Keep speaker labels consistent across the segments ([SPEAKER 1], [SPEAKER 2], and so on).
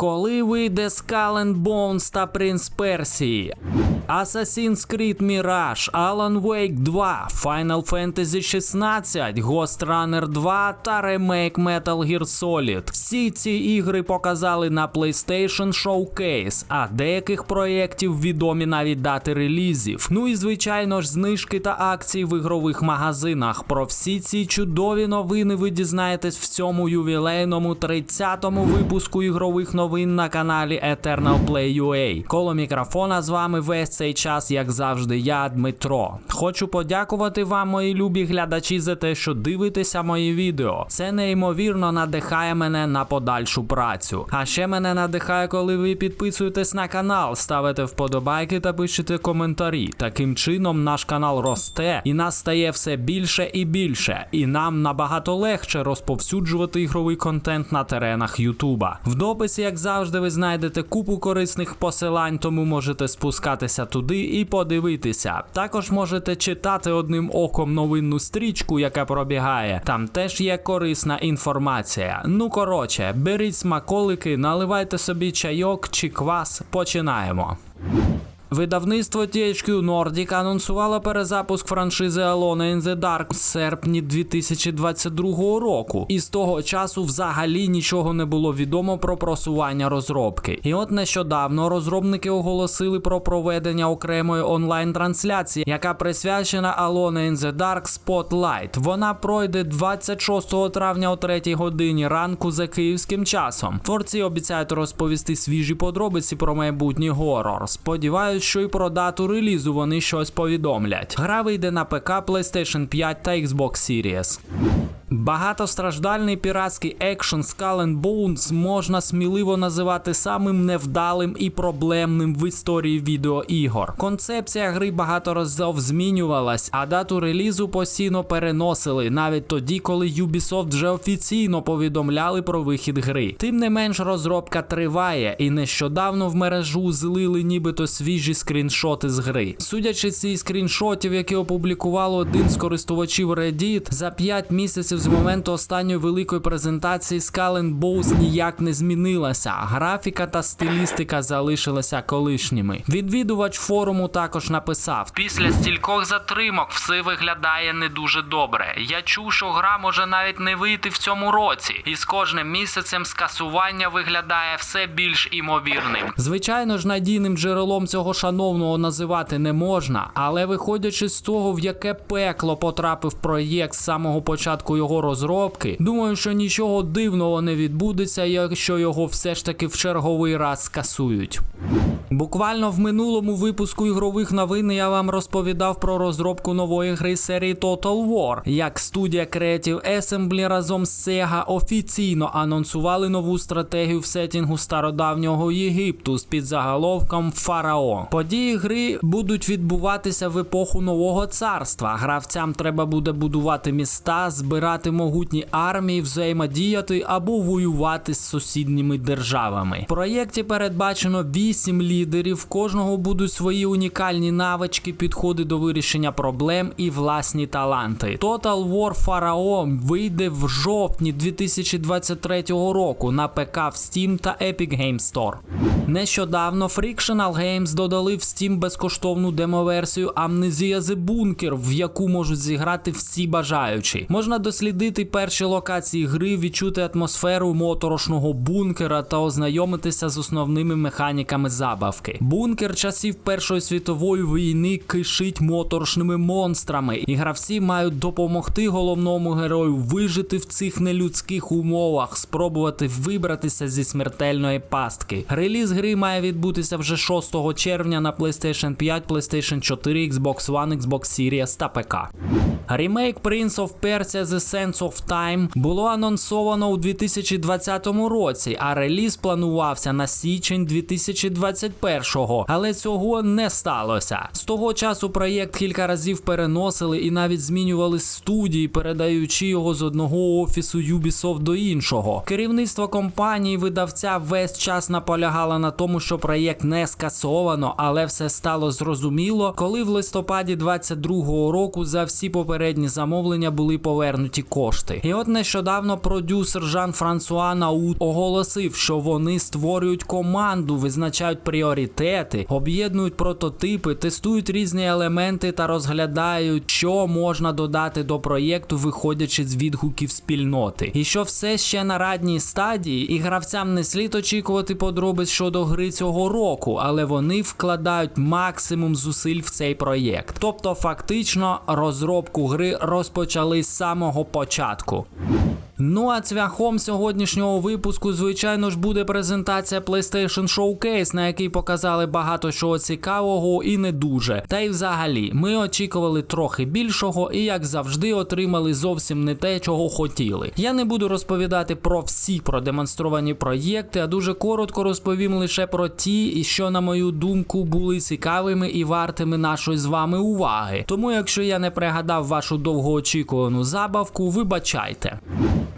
[SPEAKER 1] Коли вийде Skull and Bones та Принц Персії? Assassin's Creed Mirage, Alan Wake 2, Final Fantasy 16, Ghost Runner 2 та ремейк Metal Gear Solid. Всі ці ігри показали на PlayStation Showcase, а деяких проєктів відомі навіть дати релізів. Ну і звичайно ж знижки та акції в ігрових магазинах. Про всі ці чудові новини ви дізнаєтесь в цьому ювілейному 30-му випуску ігрових новин на каналі Eternal Play UA. Коло мікрофона з вами весь цей час, як завжди, я Дмитро. Хочу подякувати вам, мої любі глядачі, за те, що дивитеся мої відео. Це неймовірно надихає мене на подальшу працю. А ще мене надихає, коли ви підписуєтесь на канал, ставите вподобайки та пишете коментарі. Таким чином наш канал росте і нас стає все більше і більше, і нам набагато легше розповсюджувати ігровий контент на теренах Ютуба. В дописі, як завжди, ви знайдете купу корисних посилань, тому можете спускатися туди і подивитися. Також можете читати одним оком новинну стрічку, яка пробігає. Там теж є корисна інформація. Ну коротше, беріть смаколики, наливайте собі чайок чи квас. Починаємо. Видавництво THQ Nordic анонсувало перезапуск франшизи Alone in the Dark в серпні 2022 року, і з того часу взагалі нічого не було відомо про просування розробки. І от нещодавно розробники оголосили про проведення окремої онлайн-трансляції, яка присвячена Alone in the Dark Spotlight. Вона пройде 26 травня о 3 годині ранку за київським часом. Творці обіцяють розповісти свіжі подробиці про майбутній горор. Сподіваюсь, що і про дату релізу вони щось повідомлять. Гра вийде на ПК, PlayStation 5 та Xbox Series. Багатостраждальний піратський екшен Skull and Bones можна сміливо називати самим невдалим і проблемним в історії відеоігор. Концепція гри багато разів змінювалась, а дату релізу постійно переносили, навіть тоді, коли Ubisoft вже офіційно повідомляли про вихід гри. Тим не менш, розробка триває, і нещодавно в мережу злили нібито свіжі скріншоти з гри. Судячи з цих скріншотів, які опублікувало один з користувачів Reddit, за 5 місяців з моменту останньої великої презентації Skull Bones ніяк не змінилася. Графіка та стилістика залишилися колишніми. Відвідувач форуму також написав: після стількох затримок все виглядає не дуже добре. Я чув, що гра може навіть не вийти в цьому році, і з кожним місяцем скасування виглядає все більш імовірним. Звичайно ж, надійним джерелом цього шановного називати не можна, але виходячи з того, в яке пекло потрапив проєкт з самого початку його розробки, думаю, що нічого дивного не відбудеться, якщо його все ж таки в черговий раз скасують. Буквально в минулому випуску ігрових новин я вам розповідав про розробку нової гри серії Total War, як студія Creative Assembly разом з Sega офіційно анонсували нову стратегію в сетінгу стародавнього Єгипту з підзаголовком Фараон. Події гри будуть відбуватися в епоху нового царства. Гравцям треба буде будувати міста, збирати могутні армії, взаємодіяти або воювати з сусідніми державами. В проєкті передбачено 8 лідерів, в кожного будуть свої унікальні навички, підходи до вирішення проблем і власні таланти. Total War Pharaoh вийде в жовтні 2023 року на ПК в Steam та Epic Games Store. Нещодавно Frictional Games додали в Steam безкоштовну демоверсію Amnesia The Bunker, в яку можуть зіграти всі бажаючі. Можна дослідити перші локації гри, відчути атмосферу моторошного бункера та ознайомитися з основними механіками забавки. Бункер часів Першої світової війни кишить моторошними монстрами, і гравці мають допомогти головному герою вижити в цих нелюдських умовах, спробувати вибратися зі смертельної пастки. Реліз гри має відбутися вже 6 червня на PlayStation 5, PlayStation 4, Xbox One, Xbox Series та ПК. Ремейк Prince of Persia The Sands of Time було анонсовано у 2020 році, а реліз планувався на січень 2021-го, але цього не сталося. З того часу проєкт кілька разів переносили і навіть змінювали студії, передаючи його з одного офісу Ubisoft до іншого. Керівництво компанії видавця весь час наполягало на на тому, що проєкт не скасовано, але все стало зрозуміло, коли в листопаді 22-го року за всі попередні замовлення були повернуті кошти. І от нещодавно продюсер Жан Франсуа Наут оголосив, що вони створюють команду, визначають пріоритети, об'єднують прототипи, тестують різні елементи та розглядають, що можна додати до проєкту, виходячи з відгуків спільноти. І що все ще на радній стадії, і гравцям не слід очікувати подробиць щодо гри цього року, але вони вкладають максимум зусиль в цей проєкт. Тобто, фактично, розробку гри розпочали з самого початку. Ну а цвяхом сьогоднішнього випуску, звичайно ж, буде презентація PlayStation Showcase, на якій показали багато чого цікавого і не дуже. Та й взагалі, ми очікували трохи більшого і, як завжди, отримали зовсім не те, чого хотіли. Я не буду розповідати про всі продемонстровані проєкти, а дуже коротко розповім лише про ті, що, на мою думку, були цікавими і вартими нашої з вами уваги. Тому, якщо я не пригадав вашу довгоочікувану забавку, вибачайте.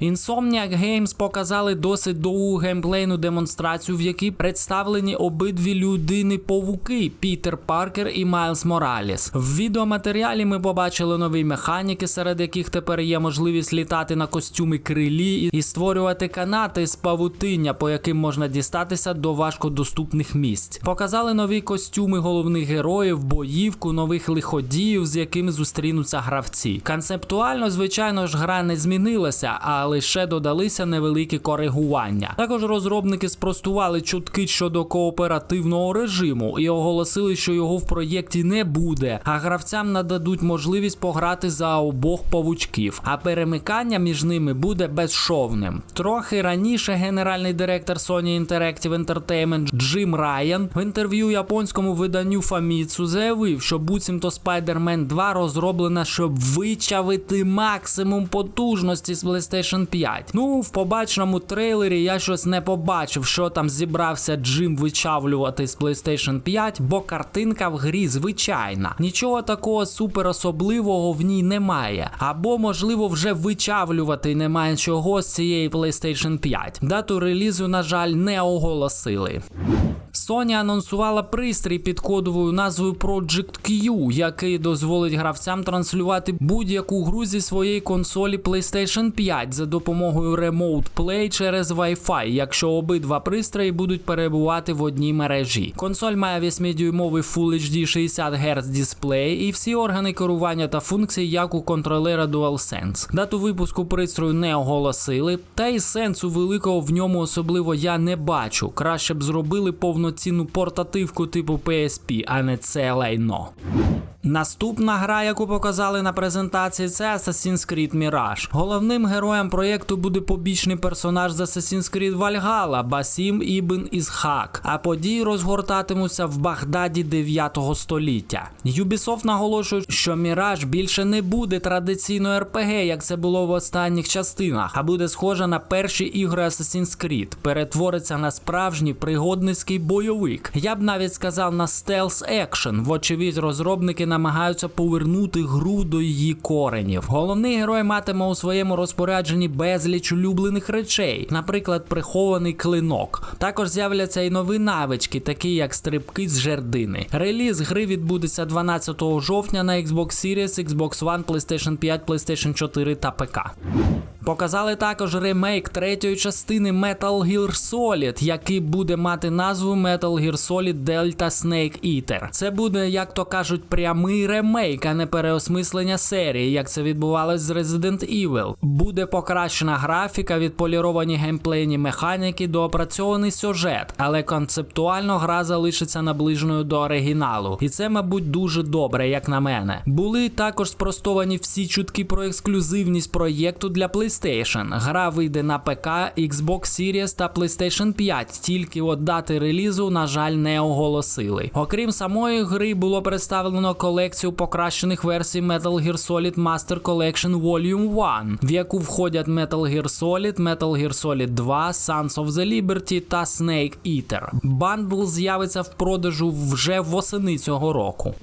[SPEAKER 1] Insomniac Games показали досить довгу геймплейну демонстрацію, в якій представлені обидві людини-павуки Пітер Паркер і Майлз Мораліс. В відеоматеріалі ми побачили нові механіки, серед яких тепер є можливість літати на костюми крилі і створювати канати з павутиння, по яким можна дістатися до важкодоступних місць. Показали нові костюми головних героїв, боївку, нових лиходіїв, з якими зустрінуться гравці. Концептуально, звичайно ж, гра не змінилася, а лише додалися невеликі коригування. Також розробники спростували чутки щодо кооперативного режиму і оголосили, що його в проєкті не буде, а гравцям нададуть можливість пограти за обох павучків, а перемикання між ними буде безшовним. Трохи раніше генеральний директор Sony Interactive Entertainment Джим Райан в інтерв'ю японському виданню Famitsu заявив, що буцімто Spider-Man 2 розроблена, щоб вичавити максимум потужності з PlayStation 5. Ну, в побаченому трейлері я щось не побачив, що там зібрався Джим вичавлювати з PlayStation 5, бо картинка в грі звичайна. Нічого такого супер особливого в ній немає. Або, можливо, вже вичавлювати немає чого з цієї PlayStation 5. Дату релізу, на жаль, не оголосили. Sony анонсувала пристрій під кодовою назвою Project Q, який дозволить гравцям транслювати будь-яку гру зі своєї консолі PlayStation 5 за допомогою Remote Play через Wi-Fi, якщо обидва пристрої будуть перебувати в одній мережі. Консоль має 8-дюймовий Full HD 60 Гц дисплей і всі органи керування та функції, як у контролера DualSense. Дату випуску пристрою не оголосили, та й сенсу великого в ньому особливо я не бачу. Краще б зробили повноцінну портативку типу PSP, а не це лайно. Наступна гра, яку показали на презентації, це Assassin's Creed Mirage. Головним героєм проєкту буде побічний персонаж з Assassin's Creed Valhalla Басім Ібн Ісхак, а події розгортатимуться в Багдаді 9 століття. Ubisoft наголошує, що Mirage більше не буде традиційною RPG, як це було в останніх частинах, а буде схожа на перші ігри Assassin's Creed, перетвориться на справжній пригодницький бойовик. Я б навіть сказав на стелс екшен. Вочевидь, розробники намагаються повернути гру до її коренів. Головний герой матиме у своєму розпорядженні безліч улюблених речей, наприклад, прихований клинок. Також з'являться і нові навички, такі як стрибки з жердини. Реліз гри відбудеться 12 жовтня на Xbox Series, Xbox One, PlayStation 5, PlayStation 4 та ПК. Показали також ремейк третьої частини Metal Gear Solid, який буде мати назву Metal Gear Solid Delta Snake Eater. Це буде, як то кажуть, прямий ремейк, а не переосмислення серії, як це відбувалось з Resident Evil. Буде покращена графіка, відполіровані геймплейні механіки, доопрацьований сюжет, але концептуально гра залишиться наближеною до оригіналу. І це, мабуть, дуже добре, як на мене. Були також спростовані всі чутки про ексклюзивність проєкту для PlayStation. Гра вийде на ПК, Xbox Series та PlayStation 5, тільки от дати релізу, на жаль, не оголосили. Окрім самої гри, було представлено колекцію покращених версій Metal Gear Solid Master Collection Volume 1, в яку входять Metal Gear Solid, Metal Gear Solid 2, Sons of the Liberty та Snake Eater. Бандл з'явиться в продажу вже восени цього року.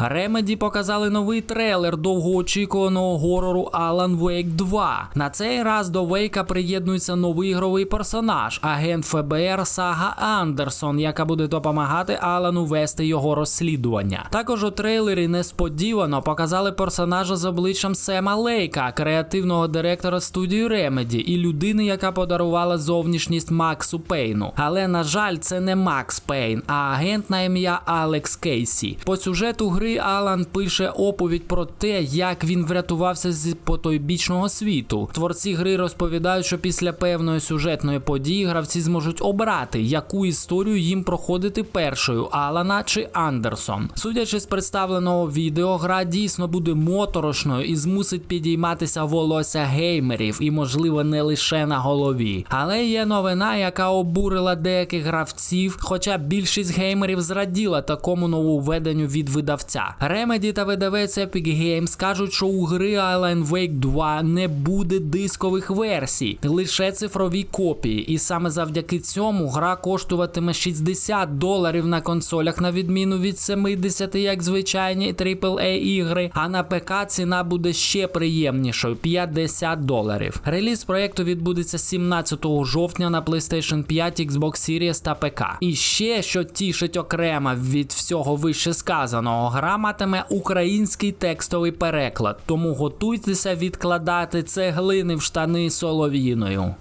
[SPEAKER 1] Remedy показали новий трейлер довгоочікуваного горору Alan Wake 2. На цей раз до Вейка приєднується новий ігровий персонаж, агент ФБР Сага Андерсон, яка буде допомагати Алану вести його розслідування. Також у трейлері несподівано показали персонажа з обличчям Сема Лейка, креативного директора студії Remedy і людини, яка подарувала зовнішність Максу Пейну. Але на жаль, це не Макс Пейн, а агент на ім'я Алекс Кейсі. По сюжету гри Алан пише оповідь про те, як він врятувався з потойбічного світу. Творці гри розповідають, що після певної сюжетної події гравці зможуть обрати, яку історію їм проходити першою Алана чи Андерсон. Судячи з представленого відео, гра дійсно буде моторошною і змусить підійматися волосся геймерів, і можливо не лише на голові. Але є новина, яка обурила деяких гравців, хоча більшість геймерів зраділа такому нововведенню від видавця. Remedy та видавець Epic Games кажуть, що у гри Alan Wake 2 не буде дискових версій, лише цифрові копії. І саме завдяки цьому гра коштуватиме 60 доларів на консолях, на відміну від 70, як звичайні AAA ігри. А на ПК ціна буде ще приємнішою 50 доларів. Реліз проекту відбудеться 17 жовтня на PlayStation 5, Xbox Series та ПК. І ще що тішить окремо від всього вище сказаного, гра матиме український текстовий переклад, тому готуйтеся відкладати цеглини в штани солов'їною.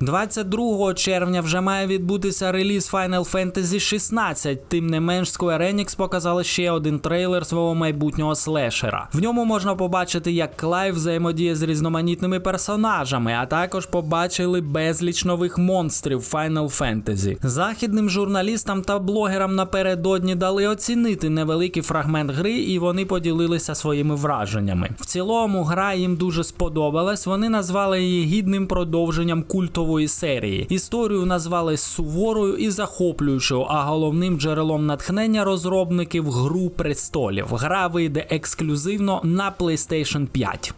[SPEAKER 1] 22 червня вже має відбутися реліз Final Fantasy 16. Тим не менш, Square Enix показали ще один трейлер свого майбутнього слешера. В ньому можна побачити, як Клайв взаємодіє з різноманітними персонажами, а також побачили безліч нових монстрів Final Fantasy. Західним журналістам та блогерам напередодні дали оцінити невеликий фрагмент гри, і вони поділилися своїми враженнями. В цілому, гра їм дуже сподобалась. Вони назвали її гідним продовженням культової серії. Історію назвали суворою і захоплюючою, а головним джерелом натхнення розробників гру престолів. Гра вийде ексклюзивно на PlayStation 5.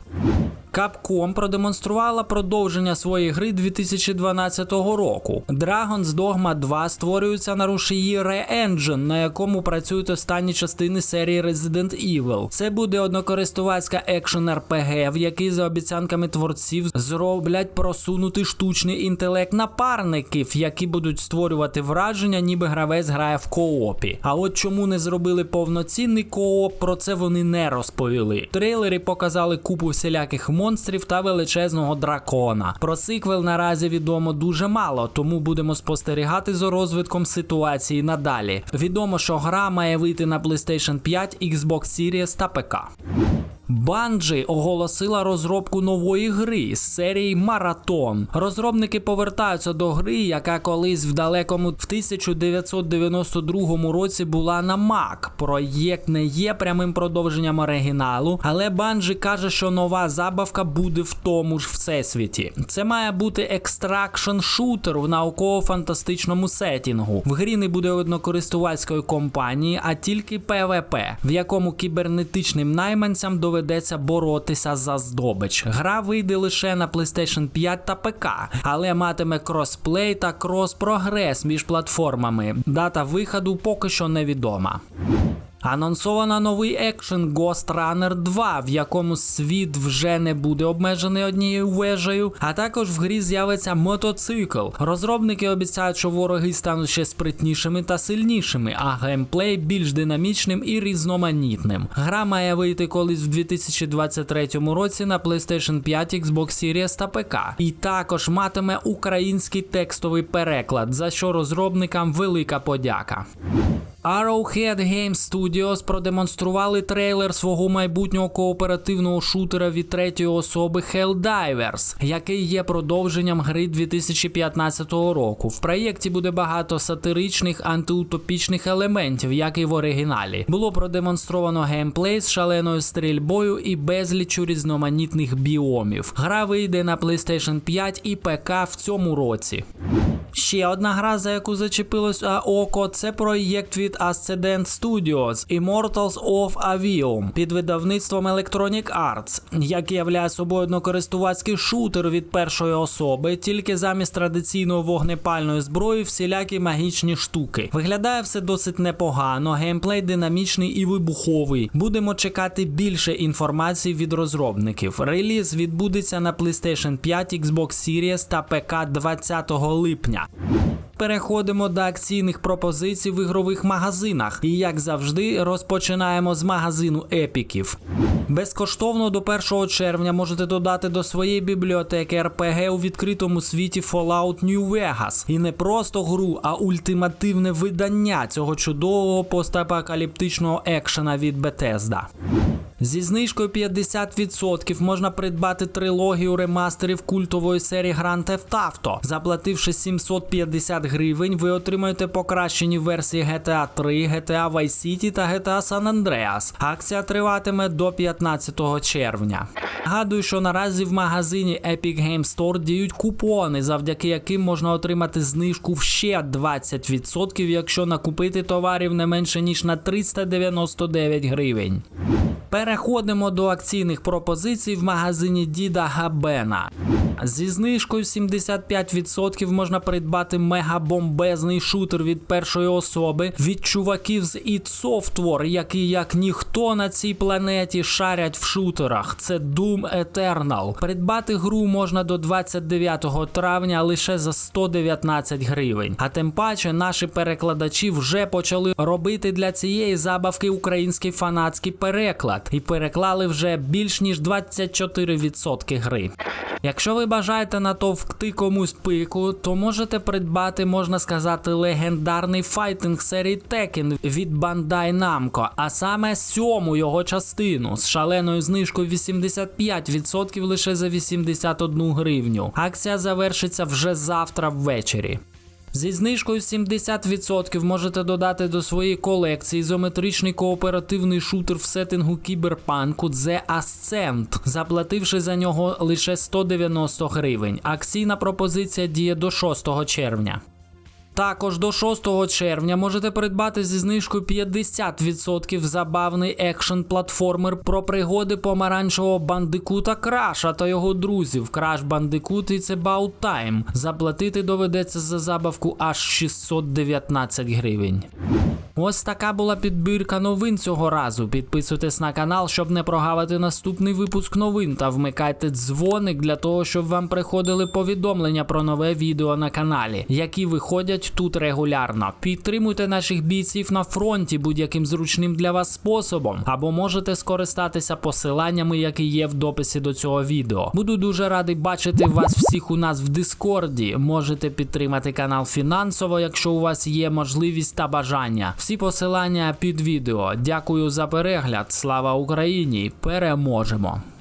[SPEAKER 1] Capcom продемонструвала продовження своєї гри 2012 року. Dragon's Dogma 2 створюється на рушії Re-Engine, на якому працюють останні частини серії Resident Evil. Це буде однокористувацька екшен RPG, в якій за обіцянками творців зроблять просунутий штучний інтелект напарників, які будуть створювати враження, ніби гравець грає в коопі. А от чому не зробили повноцінний кооп, про це вони не розповіли. В трейлері показали купу всіляких монстрів та величезного дракона. Про сиквел наразі відомо дуже мало, тому будемо спостерігати за розвитком ситуації надалі. Відомо, що гра має вийти на PlayStation 5, Xbox Series та ПК. Bungie оголосила розробку нової гри з серії Маратон. Розробники повертаються до гри, яка колись в далекому в 1992 році була на Mac. Проєкт не є прямим продовженням оригіналу, але Bungie каже, що нова забавка буде в тому ж всесвіті. Це має бути екстракшн шутер в науково-фантастичному сетінгу. В грі не буде однокористувацької компанії, а тільки PvP, в якому кібернетичним найманцям доведеться боротися за здобич. Гра вийде лише на PlayStation 5 та ПК, але матиме кросплей та крос-прогрес між платформами. Дата виходу поки що невідома. Анонсовано новий екшен Ghost Runner 2, в якому світ вже не буде обмежений однією вежею, а також в грі з'явиться мотоцикл. Розробники обіцяють, що вороги стануть ще спритнішими та сильнішими, а геймплей більш динамічним і різноманітним. Гра має вийти колись в 2023 році на PlayStation 5, Xbox Series та ПК. І також матиме український текстовий переклад, за що розробникам велика подяка. Arrowhead Game Studios продемонстрували трейлер свого майбутнього кооперативного шутера від третьої особи Helldivers, який є продовженням гри 2015 року. В проєкті буде багато сатиричних антиутопічних елементів, як і в оригіналі. Було продемонстровано геймплей з шаленою стрільбою і безлічу різноманітних біомів. Гра вийде на PlayStation 5 і ПК в цьому році. Ще одна гра, за яку зачепилось око, це проєкт від Ascendant Studios Immortals of Avium під видавництвом Electronic Arts, який являє собою однокористувацький шутер від першої особи, тільки замість традиційної вогнепальної зброї всілякі магічні штуки. Виглядає все досить непогано, геймплей динамічний і вибуховий. Будемо чекати більше інформації від розробників. Реліз відбудеться на PlayStation 5, Xbox Series та ПК 20 липня. Переходимо до акційних пропозицій в ігрових магазинах. І як завжди, розпочинаємо з магазину епіків. Безкоштовно до 1 червня можете додати до своєї бібліотеки RPG у відкритому світі Fallout New Vegas. І не просто гру, а ультимативне видання цього чудового постапокаліптичного екшена від Bethesda. Зі знижкою 50% можна придбати трилогію ремастерів культової серії Grand Theft Auto. Заплативши 750 гривень, ви отримаєте покращені версії GTA 3, GTA Vice City та GTA San Andreas. Акція триватиме до 15 червня. Нагадую, що наразі в магазині Epic Game Store діють купони, завдяки яким можна отримати знижку в ще 20%, якщо накупити товарів не менше ніж на 399 гривень. Переходимо до акційних пропозицій в магазині Діда Габена. Зі знижкою 75% можна придбати мегабомбезний шутер від першої особи від чуваків з id Software, які як ніхто на цій планеті шарять в шутерах. Це Doom Eternal. Придбати гру можна до 29 травня лише за 119 гривень. А тим паче наші перекладачі вже почали робити для цієї забавки український фанатський переклад і переклали вже більш ніж 24% гри. Якщо ви бажаєте натовкти комусь пику, то можете придбати, можна сказати, легендарний файтинг серії Tekken від Bandai Namco, а саме сьому його частину з шаленою знижкою 85% лише за 81 гривню. Акція завершиться вже завтра ввечері. Зі знижкою 70% можете додати до своєї колекції ізометричний кооперативний шутер в сеттингу кіберпанку The Ascent, заплативши за нього лише 190 гривень. Акційна пропозиція діє до 6 червня. Також до 6 червня можете придбати зі знижкою 50% забавний екшен платформер про пригоди помаранчевого бандикута Краша та його друзів. Краш Бандикут і це Time. Заплатити доведеться за забавку аж 619 гривень. Ось така була підбірка новин цього разу. Підписуйтесь на канал, щоб не прогавити наступний випуск новин та вмикайте дзвоник для того, щоб вам приходили повідомлення про нове відео на каналі, які виходять тут регулярно. Підтримуйте наших бійців на фронті будь-яким зручним для вас способом, або можете скористатися посиланнями, які є в дописі до цього відео. Буду дуже радий бачити вас всіх у нас в Дискорді. Можете підтримати канал фінансово, якщо у вас є можливість та бажання. Всі посилання під відео. Дякую за перегляд. Слава Україні! Переможемо!